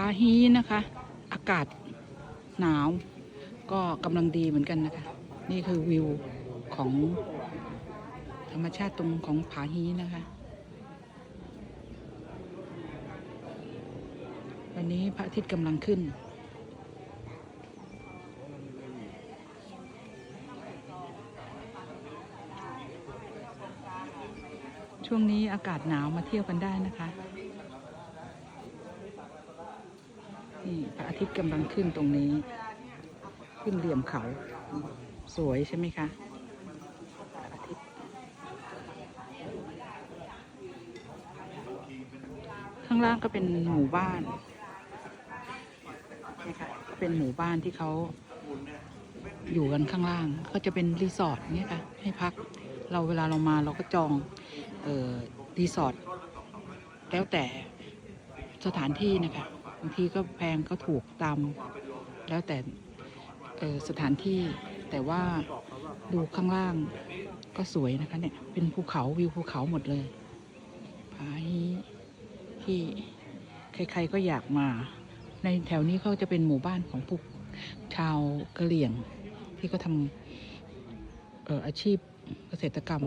าฮีนะคะ อากาศหนาว ก็กำลังดีเหมือนกันนะคะ นี่คือวิวของธรรมชาติตรงของผาฮีนะคะวันนี้พระอาทิตย์กำลังขึ้น ช่วงนี้อากาศหนาวมาเที่ยวกันได้นะคะ นี่พระอาทิตย์กำลังขึ้นตรงนี้ ขึ้นเหลี่ยมเขา สวยใช่ไหมคะข้างล่างก็เป็นหมู่บ้านนะคะก็เป็นหมู่บ้านที่เขาอยู่กันข้างล่าง ก็จะเป็นรีสอร์ทเนี่ยค่ะให้พัก เราเวลาเรามาเราก็จองเออรีสอร์ทแล้วแต่สถานที่นะคะ บางทีก็แพงก็ถูกตามแล้วแต่สถานที่แต่ว่าดูข้างล่างก็สวยนะคะเนี่ยเป็นภูเขาวิวภูเขาหมดเลยผาฮีที่ใครๆก็อยากมา ในแถวนี้เขาจะเป็นหมู่บ้านของพวกชาวกะเหรี่ยงที่เขาทำอออาชีพเกษตรกรรม